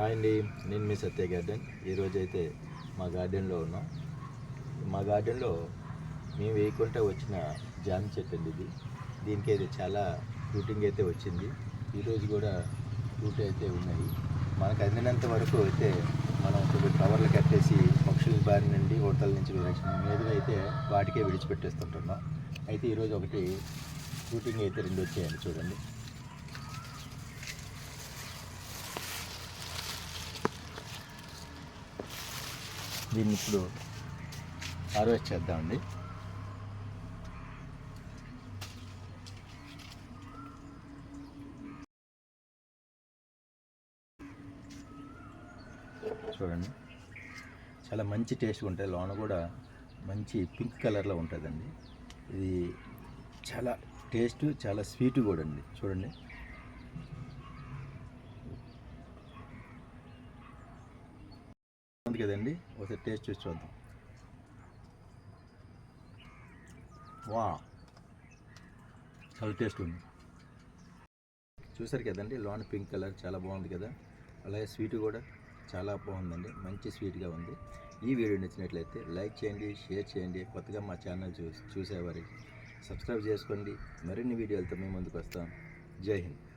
Hi అండి నేను మీ సత్య garden. ఈరోజు అయితే మా గార్డెన్లో ఉన్నాం. మా గార్డెన్లో మేము వేయకుండా వచ్చిన జామ చెట్టు అండి ఇది. దీనికి అయితే చాలా ఫ్రూటింగ్ అయితే వచ్చింది. ఈరోజు కూడా ఫ్రూట్ అయితే ఉన్నాయి. మనకు అందినంత వరకు అయితే మనం కొన్ని కవర్లు కట్టేసి పక్షుల బారి నుండి హోటల్ నుంచి విరక్షణ మీదుగా అయితే వాటికే విడిచిపెట్టేస్తుంటున్నాం. అయితే ఈరోజు ఒకటి షూటింగ్ అయితే రెండు వచ్చాయండి చూడండి. దీన్ని ఇప్పుడు హార్వెస్ట్ చేద్దామండి. చూడండి. చాలా మంచి టేస్ట్ ఉంటుంది. లోన కూడా మంచి పింక్ కలర్లో ఉంటుందండి. ఇది చాలా టేస్ట్ చాలా స్వీట్ కూడా అండి. చూడండి. ఉంది కదండి? ఒకసారి టేస్ట్ చూసి చూద్దాం. వా చాలా టేస్ట్ ఉంది. చూసారు కదండి లోన్ పింక్ కలర్ చాలా బాగుంది కదా? అలాగే స్వీట్ కూడా చాలా బాగుందండి. మంచి స్వీట్గా ఉంది. ఈ వీడియో నచ్చినట్లయితే లైక్ చేయండి షేర్ చేయండి. కొత్తగా మా ఛానల్ చూ చూసేవారికి సబ్స్క్రైబ్ చేసుకోండి. మరిన్ని వీడియోలతో మేము ముందుకు వస్తాం. జై హింద్.